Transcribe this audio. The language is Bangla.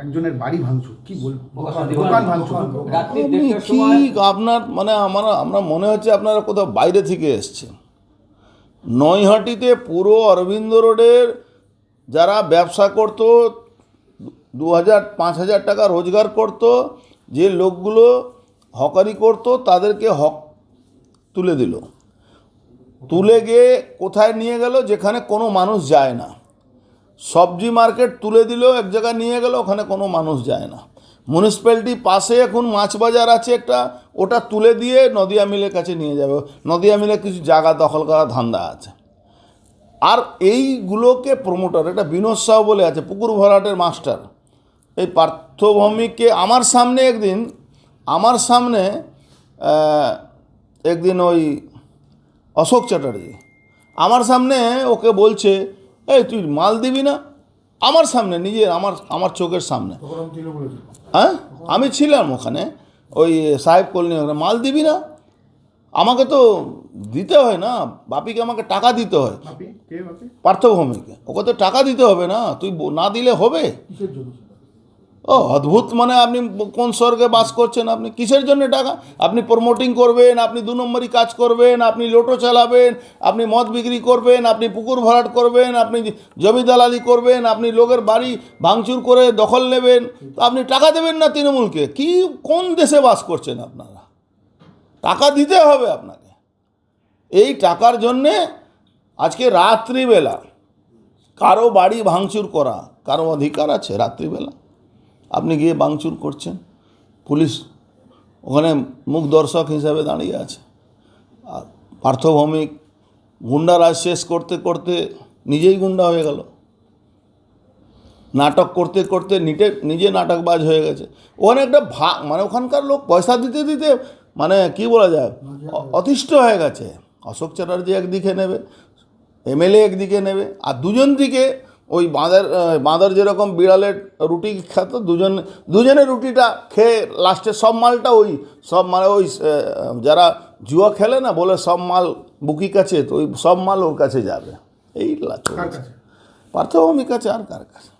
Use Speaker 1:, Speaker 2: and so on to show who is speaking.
Speaker 1: একজনের বাড়ি ভাঙচুর। কি বলব
Speaker 2: দোকান,
Speaker 1: ভাঙচুর।
Speaker 3: কি আপনার মানে আমার আমরা মনে হচ্ছে আপনারা কোথাও বাইরে থেকে এসছেন। নৈহাটিতে পুরো অরবিন্দ রোডের যারা ব্যবসা করত দু হাজার পাঁচ হাজার টাকা রোজগার করত যে লোকগুলো হকারি করত তাদেরকে হক তুলে দিল। তুলে গিয়ে কোথায় নিয়ে গেল যেখানে কোনো মানুষ যায় না। সবজি মার্কেট তুলে দিলেও এক জায়গায় নিয়ে গেল ওখানে কোনো মানুষ যায় না। মিউনিসিপ্যালিটি পাশে এখন মাছ বাজার আছে একটা, ওটা তুলে দিয়ে নদিয়া মিলের কাছে নিয়ে যাবে। নদিয়া মিলে কিছু জায়গা দখল করা ধান্দা আছে। আর এইগুলোকে প্রমোটার এটা বিনোদ সাউ বলে আছে, পুকুর ভরাটের মাস্টার এই পার্থভূমিকে আমার সামনে একদিন, আমার সামনে একদিন ওই অশোক চ্যাটার্জি, আমার সামনে ওকে বলছে এই তুই মাল দিবি না? আমার সামনে নিজের আমার আমার চোখের সামনে। হ্যাঁ? আমি ছিলাম ওখানে। ওই সাহেব কলনি ওখানে। মাল দিবি না? আমাকে তো দিতে হয় না। বাপিকে আমাকে টাকা দিতে হয়।
Speaker 1: পার্থ ভৌমিকে
Speaker 3: পার্থভূমিকে। ওকে তো টাকা দিতে হবে না। তুই না দিলে হবে? ও, অদ্ভুত মানে আপনি কোন স্বর্গে বাস করছেন? আপনি কিসের জন্য টাকা? আপনি প্রমোটিং করবেন, আপনি দু নম্বরই কাজ করবেন, আপনি লোটো চালাবেন, আপনি মদ বিক্রি করবেন, আপনি পুকুর ভরাট করবেন, আপনি জমি দালালি করবেন, আপনি লোকের বাড়ি ভাঙচুর করে দখল নেবেন। তো আপনি টাকা দেবেন না তৃণমূলকে? কি, কোন দেশে বাস করছেন আপনারা? টাকা দিতে হবে আপনাকে। এই টাকার জন্যে আজকে রাত্রিবেলা কারও বাড়ি ভাঙচুর করা কারও অধিকার আছে রাত্রিবেলা? আপনি গিয়ে বাংচুর করছেন। পুলিশ ওখানে মুখ দর্শক হিসাবে দাঁড়িয়ে আছে। আর পার্থভৌমিক গুন্ডারাজ শেষ করতে করতে নিজেই গুন্ডা হয়ে গেল। নাটক করতে করতে নিটে নিজে নাটকবাজ হয়ে গেছে। ওখানে একটা ভা মানে ওখানকার লোক পয়সা দিতে দিতে মানে কি বলা যায়, অতিষ্ঠ হয়ে গেছে। অশোক চ্যাটার্জি একদিকে নেবে, এমএলএ একদিকে নেবে, আর দুজন দিকে ওই বাঁদর বাঁদর যেরকম বিড়ালের রুটি খেত দুজন দুজনের রুটিটা খেয়ে লাস্টে সব মালটা ওই সব মানে ওই যারা জুয়া খেলে না বলে সব মাল বুকি কাছে তো ওই সব মাল ওর কাছে যাবে। এই পার্থ
Speaker 1: কার কাছে?
Speaker 3: কাছে আর কার কাছে?